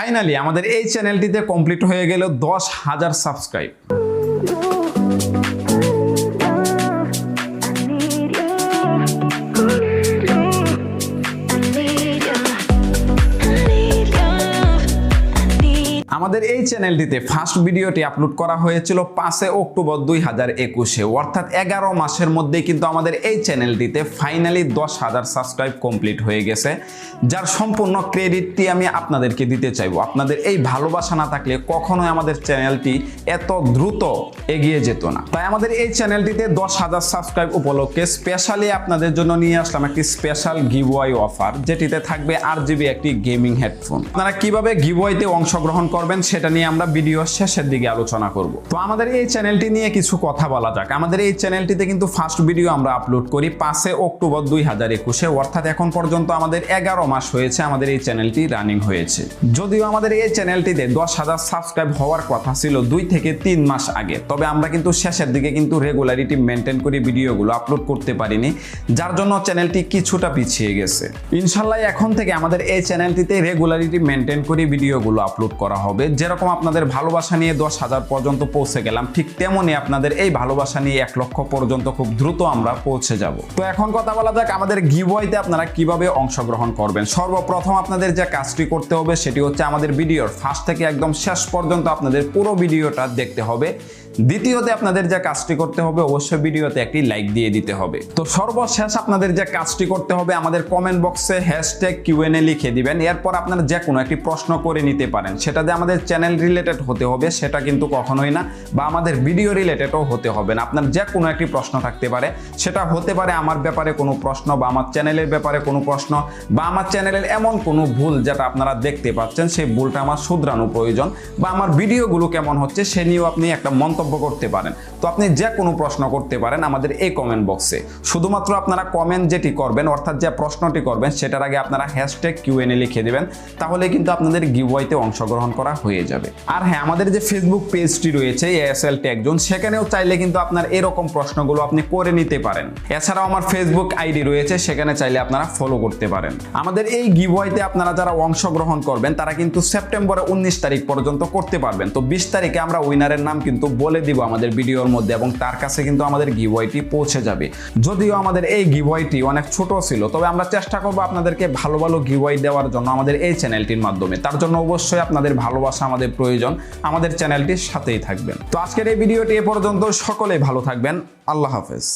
Finally আমাদের এই চ্যানেলটিতে কমপ্লিট হয়ে গেল দশ হাজার সাবস্ক্রাইব আমাদের এই চ্যানেলটিতে ফার্স্ট ভিডিওটি আপলোড করা হয়েছিল পাঁচে অক্টোবর দুই হাজার একুশে। অর্থাৎ এগারো মাসের মধ্যেই কিন্তু আমাদের এই চ্যানেলটিতে ফাইনালি দশ হাজার সাবস্ক্রাইব কমপ্লিট হয়ে গেছে। যার সম্পূর্ণ ক্রেডিটটি আমি আপনাদেরকে দিতে চাইব। আপনাদের এই ভালোবাসা না থাকলে কখনোই আমাদের চ্যানেলটি এত দ্রুত এগিয়ে যেত না। তাই আমাদের এই চ্যানেলটিতে দশ হাজার সাবস্ক্রাইব উপলক্ষে স্পেশালি আপনাদের জন্য নিয়ে আসলাম একটি স্পেশাল গিভওয়াই অফার যেটিতে থাকবে আর জিবি একটি গেমিং হেডফোন আপনারা কীভাবে গিভওয়াইতে অংশগ্রহণ করবেন সেটা নিয়ে আমরা ভিডিও শেষের দিকে আলোচনা করব। তো আমাদের এই চ্যানেলটি নিয়ে কিছু কথা বলা যাক। আমাদের এই চ্যানেলটিতে কিন্তু ফার্স্ট ভিডিও আমরা আপলোড করি পাঁচে অক্টোবর দুই হাজার একুশে। অর্থাৎ এখন পর্যন্ত আমাদের এগারো মাস হয়েছে আমাদের এই চ্যানেলটি রানিং হয়েছে। যদিও আমাদের এই চ্যানেলটিতে দশ হাজার সাবস্ক্রাইব হওয়ার কথা ছিল দুই থেকে তিন মাস আগে, তবে আমরা কিন্তু শেষের দিকে কিন্তু রেগুলারিটি মেনটেন করে ভিডিওগুলো আপলোড করতে পারিনি, যার জন্য চ্যানেলটি কিছুটা পিছিয়ে গেছে। ইনশাল্লাহ এখন থেকে আমাদের এই চ্যানেলটিতে রেগুলারিটি মেনটেন করে ভিডিওগুলো আপলোড করা হবে। যেরকম আপনাদের ভালোবাসা নিয়ে দশ হাজার পর্যন্ত পৌঁছে গেলাম, ঠিক তেমনই আপনাদের এই ভালোবাসা নিয়ে এক লক্ষ পর্যন্ত খুব দ্রুত আমরা পৌঁছে যাব। তো এখন কথা বলা যাক আমাদের গিভওয়েতে আপনারা কীভাবে অংশগ্রহণ করবেন। সর্বপ্রথম আপনাদের যে কাজটি করতে হবে সেটি হচ্ছে আমাদের ভিডিওর ফার্স্ট থেকে একদম শেষ পর্যন্ত আপনাদের পুরো ভিডিওটা দেখতে হবে। দ্বিতীয়তে আপনাদের যে কাজটি করতে হবে, অবশ্যই ভিডিওতে একটি লাইক দিয়ে দিতে হবে। তো সর্বশেষ আপনাদের যে কাজটি করতে হবে, আমাদের কমেন্ট বক্সে হ্যাশট্যাগ কিউএনএ লিখে দিবেন। এরপর আপনারা যে কোনো একটি প্রশ্ন করে নিতে পারেন। সেটা যে আমাদের চ্যানেল রিলেটেড হতে হবে, সেটা কিন্তু কখনোই না, বা আমাদের ভিডিও রিলেটেডও হতে হবে না। আপনার যে কোনো একটি প্রশ্ন থাকতে পারে, সেটা হতে পারে আমার ব্যাপারে কোনো প্রশ্ন, বা আমার চ্যানেলের ব্যাপারে কোনো প্রশ্ন, বা আমার চ্যানেলের এমন কোনো ভুল যেটা আপনারা দেখতে পাচ্ছেন, সেই ভুলটা আমার শুধরানো প্রয়োজন, বা আমার ভিডিওগুলো কেমন হচ্ছে, সে নিয়েও আপনি একটা মন্তব্য করতে পারেন। তো আপনি যে কোনো প্রশ্ন করতে পারেন আমাদের এই কমেন্ট বক্সে শুধুমাত্র আপনারা কমেন্ট যেটি করবেন, অর্থাৎ যে প্রশ্নটি করবেন, সেটার আগে আপনারা হ্যাশট্যাগ কিউএনএ লিখে দেবেন, তাহলে কিন্তু আপনাদের গিভওয়াইতে অংশগ্রহণ করা হয়ে যাবে। আর হ্যাঁ আমাদের যে ফেসবুক পেজটি রয়েছে এএসএল ট্যাগজন সেখানেও চাইলে কিন্তু আপনার এরকম প্রশ্নগুলো আপনি করে নিতে পারেন। এছাড়াও আমার ফেসবুক আইডি রয়েছে, সেখানে চাইলে আপনারা ফলো করতে পারেন। আমাদের এই গিভওয়াইতে আপনারা যারা অংশগ্রহণ করবেন, তারা কিন্তু সেপ্টেম্বরের উনিশ তারিখ পর্যন্ত করতে পারবেন। তো বিশ তারিখে আমরা উইনারের নাম কিন্তু বলে দিব আমাদের ভিডিওর মধ্যে এবং তার কাছে কিন্তু আমাদের গিভওয়াইটি পৌঁছে যাবে। যদিও আমাদের এই গিভওয়াইটি অনেক ছোট ছিল, তবে আমরা চেষ্টা করব আপনাদেরকে ভালো ভালো গিভওয়াই দেওয়ার জন্য আমাদের এই চ্যানেলটির মাধ্যমে। তার জন্য অবশ্যই আপনাদের ভালোবাসা আমাদের প্রয়োজন। আমাদের চ্যানেলটির সাথেই থাকবেন। তো আজকের এই ভিডিওটি এ পর্যন্ত সকলেই ভালো থাকবেন। আল্লাহ হাফেজ।